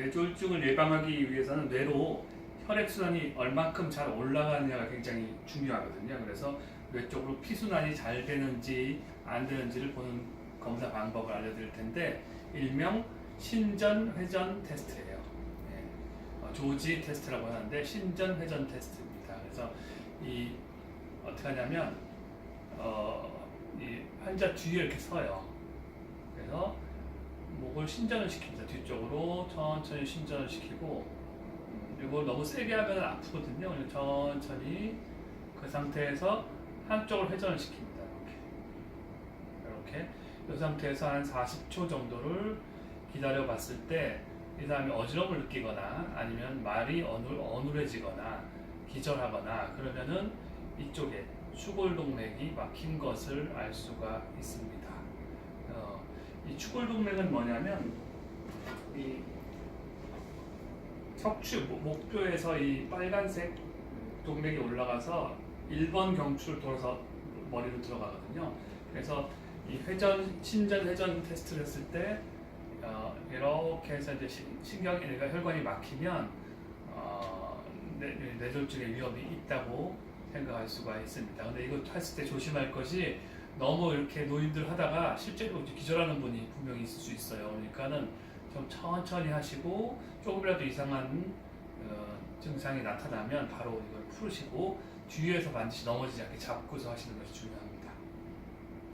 뇌졸중을 예방하기 위해서는 뇌로 혈액순환이 얼만큼 잘 올라가느냐가 굉장히 중요하거든요. 그래서 뇌 쪽으로 피순환이 잘 되는지 안 되는지를 보는 검사 방법을 알려드릴 텐데 일명 신전회전 테스트예요. 예. 어, 조지 테스트라고 하는데 신전회전 테스트입니다. 그래서 이 어떻게 하냐면 어, 이 환자 뒤에 이렇게 서요. 그래서 목을 신전을 시킵니다. 뒤쪽으로 천천히 신전을 시키고 음, 이거 너무 세게 하면 아프거든요. 천천히 그 상태에서 한쪽을 회전을 시킵니다. 이렇게 이렇게 이 상태에서 한 40초 정도를 기다려 봤을 때 이 사람이 어지러움을 느끼거나 아니면 말이 어눌, 어눌해지거나 기절하거나 그러면은 이쪽에 추골동맥이 막힌 것을 알 수가 있습니다. 어, 이 추골동맥은 뭐냐면 이 척추 목- 목뼈에서 이 빨간색 동맥이 올라가서 1번 경추를 돌아서 머리로 들어가거든요. 그래서 이 회전 신전 회전 테스트를 했을 때 어, 이렇게 해서 이제 신- 신경이 그러니까 혈관이 막히면 어, 뇌, 뇌졸중의 위험이 있다고 생각할 수가 있습니다. 근데 이거 했을 때 조심할 것이 너무 이렇게 노인들 하다가 실제로 기절하는 분이 분명히 있을 수 있어요. 그러니까는 좀 천천히 하시고 조금이라도 이상한 어, 증상이 나타나면 바로 이걸 풀으시고 뒤에서 반드시 넘어지지 않게 잡고서 하시는 것이 중요합니다.